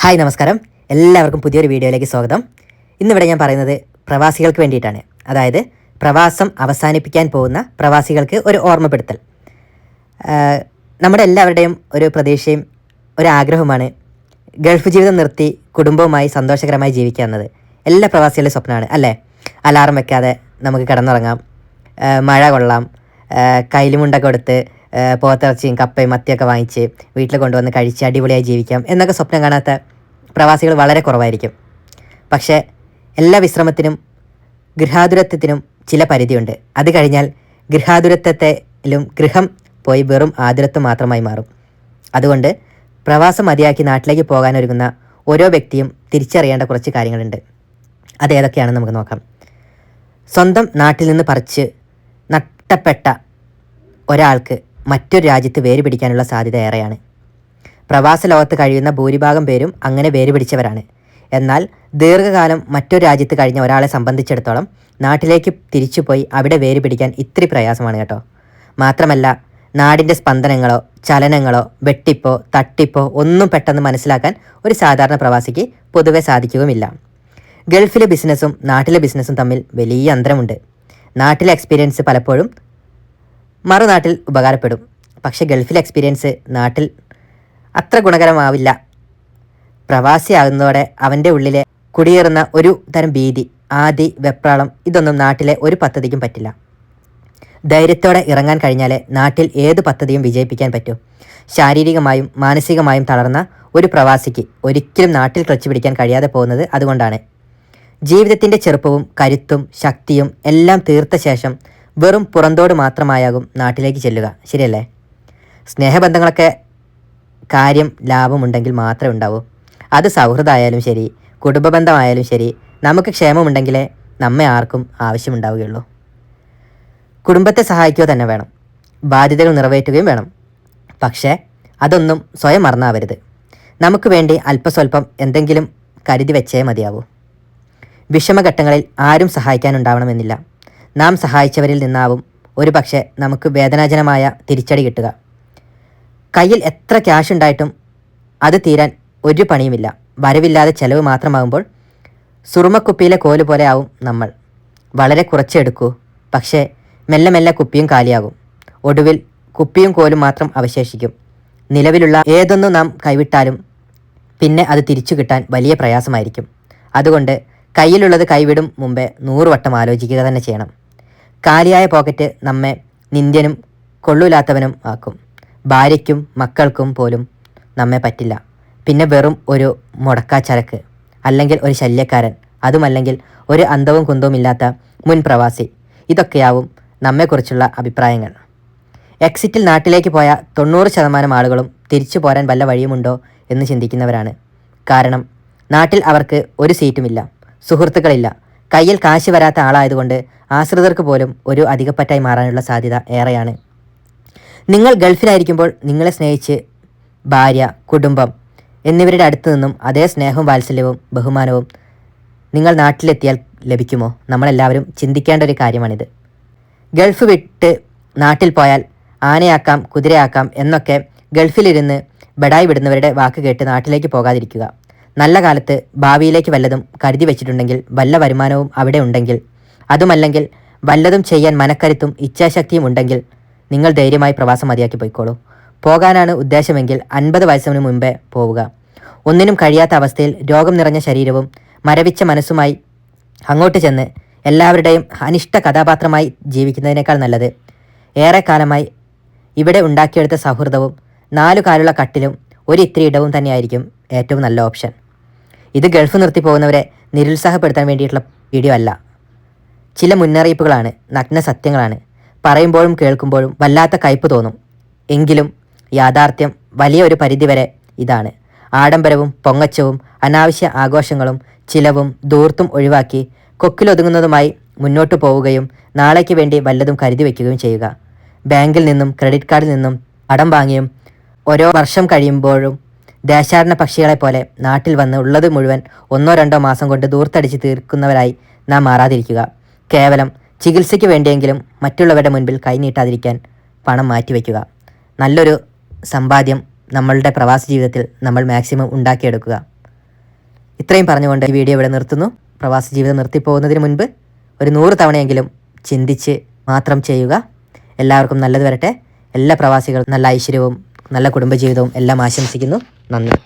Hi നമസ്കാരം. എല്ലാവർക്കും പുതിയൊരു വീഡിയോയിലേക്ക് സ്വാഗതം. ഇന്നിവിടെ ഞാൻ പറയുന്നത് പ്രവാസികൾക്ക് വേണ്ടിയിട്ടാണ്. അതായത് പ്രവാസം അവസാനിപ്പിക്കാൻ പോകുന്ന പ്രവാസികൾക്ക് ഒരു ഓർമ്മപ്പെടുത്തൽ. നമ്മുടെ എല്ലാവരുടെയും ഒരു പ്രതീക്ഷയും ഒരു ആഗ്രഹവുമാണ് ഗൾഫ് ജീവിതം നിർത്തി കുടുംബവുമായി സന്തോഷകരമായി ജീവിക്കുക എന്നത്. എല്ലാ പ്രവാസികളുടെ സ്വപ്നമാണ് അല്ലേ? അലാറം വെക്കാതെ നമുക്ക് കിടന്നുറങ്ങാം മഴ കൊള്ളാം കൊടുത്ത് ആഹ് പോത്തിറച്ചിയും കപ്പയും മത്തിയൊക്കെ വാങ്ങിച്ച് വീട്ടിൽ കൊണ്ടുവന്ന് കഴിച്ച് അടിപൊളിയായി ജീവിക്കാം എന്നൊക്കെ സ്വപ്നം കാണാത്ത പ്രവാസികൾ വളരെ കുറവായിരിക്കും. പക്ഷേ എല്ലാ വിശ്രമത്തിനും ഗൃഹാതുരത്വത്തിനും ചില പരിധിയുണ്ട്. അത് കഴിഞ്ഞാൽ ഗൃഹാതുരത്വത്തിലും ഗൃഹം പോയി വെറും ആതുരത്വം മാത്രമായി മാറും. അതുകൊണ്ട് പ്രവാസം മതിയാക്കി നാട്ടിലേക്ക് പോകാനൊരുങ്ങുന്ന ഓരോ വ്യക്തിയും തിരിച്ചറിയേണ്ട കുറച്ച് കാര്യങ്ങളുണ്ട്. അതേതൊക്കെയാണെന്ന് നമുക്ക് നോക്കാം. സ്വന്തം നാട്ടിൽ നിന്ന് പറിച്ച് നട്ടപ്പെട്ട ഒരാൾക്ക് മറ്റൊരു രാജ്യത്ത് വേര് പിടിക്കാനുള്ള സാധ്യത ഏറെയാണ്. പ്രവാസ ലോകത്ത് കഴിയുന്ന ഭൂരിഭാഗം പേരും അങ്ങനെ വേര് പിടിച്ചവരാണ്. എന്നാൽ ദീർഘകാലം മറ്റൊരു രാജ്യത്ത് കഴിഞ്ഞ ഒരാളെ സംബന്ധിച്ചിടത്തോളം നാട്ടിലേക്ക് തിരിച്ചുപോയി അവിടെ വേര് പിടിക്കാൻ ഇത്തിരി പ്രയാസമാണ് കേട്ടോ. മാത്രമല്ല നാടിന്റെ സ്പന്ദനങ്ങളോ ചലനങ്ങളോ വെട്ടിപ്പോ തട്ടിപ്പോ ഒന്നും പെട്ടെന്ന് മനസ്സിലാക്കാൻ ഒരു സാധാരണ പ്രവാസിക്ക് പൊതുവെ സാധിക്കുകയുമില്ല. ഗൾഫിലെ ബിസിനസ്സും നാട്ടിലെ ബിസിനസ്സും തമ്മിൽ വലിയ അന്തരമുണ്ട്. നാട്ടിലെ എക്സ്പീരിയൻസ് പലപ്പോഴും മറുനാട്ടിൽ ഉപകാരപ്പെടും. പക്ഷെ ഗൾഫിലെ എക്സ്പീരിയൻസ് നാട്ടിൽ അത്ര ഗുണകരമാവില്ല. പ്രവാസിയാകുന്നതോടെ അവന്റെ ഉള്ളിലെ കുടിയേറുന്ന ഒരു തരം ഭീതി ആദി വെപ്രാളം ഇതൊന്നും നാട്ടിലെ ഒരു പദ്ധതിക്കും പറ്റില്ല. ധൈര്യത്തോടെ ഇറങ്ങാൻ കഴിഞ്ഞാലേ നാട്ടിൽ ഏത് പദ്ധതിയും വിജയിപ്പിക്കാൻ പറ്റൂ. ശാരീരികമായും മാനസികമായും തളർന്ന ഒരു പ്രവാസിക്ക് ഒരിക്കലും നാട്ടിൽ ക്ലച്ച് പിടിക്കാൻ കഴിയാതെ പോകുന്നത് അതുകൊണ്ടാണ്. ജീവിതത്തിന്റെ ചെറുപ്പവും കരുത്തും ശക്തിയും എല്ലാം തീർത്ത ശേഷം വെറും പുറന്തോട് മാത്രമായാകും നാട്ടിലേക്ക് ചെല്ലുക. ശരിയല്ലേ? സ്നേഹബന്ധങ്ങളൊക്കെ കാര്യം ലാഭമുണ്ടെങ്കിൽ മാത്രമേ ഉണ്ടാവൂ. അത് സൗഹൃദമായാലും ശരി കുടുംബബന്ധമായാലും ശരി നമുക്ക് ക്ഷേമമുണ്ടെങ്കിലേ നമ്മെ ആർക്കും ആവശ്യമുണ്ടാവുകയുള്ളൂ. കുടുംബത്തെ സഹായിക്കുക തന്നെ വേണം. ബാധ്യതകൾ നിറവേറ്റുകയും വേണം. പക്ഷേ അതൊന്നും സ്വയം മറന്നാവരുത്. നമുക്ക് വേണ്ടി അല്പസ്വല്പം എന്തെങ്കിലും കരുതി വെച്ചേ മതിയാവൂ. വിഷമഘട്ടങ്ങളിൽ ആരും സഹായിക്കാനുണ്ടാവണമെന്നില്ല. നാം സഹായിച്ചവരിൽ നിന്നാവും. ഒരു പക്ഷേ നമുക്ക് വേദനാജനമായ തിരിച്ചടി കിട്ടുക. കയ്യിൽ എത്ര ക്യാഷ് ഉണ്ടായിട്ടും അത് തീരാൻ ഒരു പണിയുമില്ല. വരവില്ലാതെ ചെലവ് മാത്രമാകുമ്പോൾ സുറുമക്കുപ്പിയിലെ കോൽ പോലെ ആവും നമ്മൾ. വളരെ കുറച്ചെടുക്കൂ പക്ഷേ മെല്ലെ മെല്ലെ കുപ്പിയും കാലിയാകും. ഒടുവിൽ കുപ്പിയും കോലും മാത്രം അവശേഷിക്കും. നിലവിലുള്ള ഏതൊന്നും നാം കൈവിട്ടാലും പിന്നെ അത് തിരിച്ചു കിട്ടാൻ വലിയ പ്രയാസമായിരിക്കും. അതുകൊണ്ട് കയ്യിലുള്ളത് കൈവിടും മുമ്പേ നൂറ് വട്ടം ആലോചിക്കുക തന്നെ ചെയ്യണം. കാലിയായ പോക്കറ്റ് നമ്മെ നിന്ദ്യനും കൊള്ളൂലാത്തവനും ആക്കും. ഭാര്യയ്ക്കും മക്കൾക്കും പോലും നമ്മെ പറ്റില്ല. പിന്നെ വെറും ഒരു മുടക്കാച്ചരക്ക് അല്ലെങ്കിൽ ഒരു ശല്യക്കാരൻ അതുമല്ലെങ്കിൽ ഒരു അന്തവും കുന്തവും ഇല്ലാത്ത മുൻ പ്രവാസി. ഇതൊക്കെയാവും നമ്മെക്കുറിച്ചുള്ള അഭിപ്രായങ്ങൾ. എക്സിറ്റിൽ നാട്ടിലേക്ക് പോയ തൊണ്ണൂറ് ശതമാനം ആളുകളും തിരിച്ചു പോരാൻ വല്ല വഴിയുമുണ്ടോ എന്ന് ചിന്തിക്കുന്നവരാണ്. കാരണം നാട്ടിൽ അവർക്ക് ഒരു സീറ്റുമില്ല സുഹൃത്തുക്കളില്ല കയ്യിൽ കാശ് വരാത്ത ആളായതുകൊണ്ട് ആശ്രിതർക്ക് പോലും ഒരു അധികപ്പറ്റായി മാറാനുള്ള സാധ്യത ഏറെയാണ്. നിങ്ങൾ ഗൾഫിലായിരിക്കുമ്പോൾ നിങ്ങളെ സ്നേഹിച്ച് ഭാര്യ കുടുംബം എന്നിവരുടെ അടുത്തു നിന്നും അതേ സ്നേഹവും വാത്സല്യവും ബഹുമാനവും നിങ്ങൾ നാട്ടിലെത്തിയാൽ ലഭിക്കുമോ? നമ്മളെല്ലാവരും ചിന്തിക്കേണ്ട ഒരു കാര്യമാണിത്. ഗൾഫ് വിട്ട് നാട്ടിൽ പോയാൽ ആനയാക്കാം കുതിരയാക്കാം എന്നൊക്കെ ഗൾഫിലിരുന്ന് ബഡായി വിടുന്നവരുടെ വാക്ക് കേട്ട് നാട്ടിലേക്ക് പോകാതിരിക്കുക. നല്ല കാലത്ത് ഭാവിയിലേക്ക് വല്ലതും കരുതി വെച്ചിട്ടുണ്ടെങ്കിൽ വല്ല വരുമാനവും അവിടെ ഉണ്ടെങ്കിൽ അതുമല്ലെങ്കിൽ വല്ലതും ചെയ്യാൻ മനക്കരുത്തും ഇച്ഛാശക്തിയും ഉണ്ടെങ്കിൽ നിങ്ങൾ ധൈര്യമായി പ്രവാസം മതിയാക്കി പോയിക്കോളൂ. പോകാനാണ് ഉദ്ദേശമെങ്കിൽ അൻപത് വയസ്സിന് മുമ്പേ പോവുക. ഒന്നിനും കഴിയാത്ത അവസ്ഥയിൽ രോഗം നിറഞ്ഞ ശരീരവും മരവിച്ച മനസ്സുമായി അങ്ങോട്ട് ചെന്ന് എല്ലാവരുടെയും അനിഷ്ട കഥാപാത്രമായി ജീവിക്കുന്നതിനേക്കാൾ നല്ലത്. ഏറെക്കാലമായി ഇവിടെ ഉണ്ടാക്കിയെടുത്ത സൗഹൃദവും നാലു കാലുള്ള കട്ടിലും ഒരു ഇത്തിരി ഇടവും തന്നെയായിരിക്കും ഏറ്റവും നല്ല ഓപ്ഷൻ. ഇത് ഗൾഫ് നിർത്തി പോകുന്നവരെ നിരുത്സാഹപ്പെടുത്താൻ വേണ്ടിയിട്ടുള്ള വീഡിയോ അല്ല. ചില മുന്നറിയിപ്പുകളാണ് നഗ്ന സത്യങ്ങളാണ്. പറയുമ്പോഴും കേൾക്കുമ്പോഴും വല്ലാത്ത കയ്പ് തോന്നും. എങ്കിലും യാഥാർത്ഥ്യം വലിയ ഒരു പരിധിവരെ ഇതാണ്. ആഡംബരവും പൊങ്ങച്ചവും അനാവശ്യ ആഘോഷങ്ങളും ചിലവും ദൂർത്തും ഒഴിവാക്കി കൊക്കിലൊതുങ്ങുന്നതുമായി മുന്നോട്ടു പോവുകയും നാളേക്ക് വേണ്ടി വല്ലതും കരുതി വയ്ക്കുകയും ചെയ്യുക. ബാങ്കിൽ നിന്നും ക്രെഡിറ്റ് കാർഡിൽ നിന്നും പടം വാങ്ങിയും ഓരോ വർഷം കഴിയുമ്പോഴും ദേശാടന പക്ഷികളെ പോലെ നാട്ടിൽ വന്ന് ഉള്ളത് മുഴുവൻ ഒന്നോ രണ്ടോ മാസം കൊണ്ട് ദൂർത്തടിച്ച് തീർക്കുന്നവരായി നാം മാറാതിരിക്കുക. കേവലം ചികിത്സയ്ക്ക് വേണ്ടിയെങ്കിലും മറ്റുള്ളവരുടെ മുൻപിൽ കൈനീട്ടാതിരിക്കാൻ പണം മാറ്റിവെക്കുക നല്ലൊരു സമ്പാദ്യം നമ്മളുടെ പ്രവാസ ജീവിതത്തിൽ നമ്മൾ മാക്സിമം ഉണ്ടാക്കിയെടുക്കുക. ഇത്രയും പറഞ്ഞുകൊണ്ട് ഈ വീഡിയോ ഇവിടെ നിർത്തുന്നു. പ്രവാസ ജീവിതം നിർത്തിപ്പോകുന്നതിന് മുൻപ് ഒരു നൂറ് തവണയെങ്കിലും ചിന്തിച്ച് മാത്രം ചെയ്യുക. എല്ലാവർക്കും നല്ലത് വരട്ടെ. എല്ലാ പ്രവാസികളും നല്ല ഐശ്വര്യവും നല്ല കുടുംബജീവിതവും എല്ലാം ആശംസിക്കുന്നു. നന്ദി.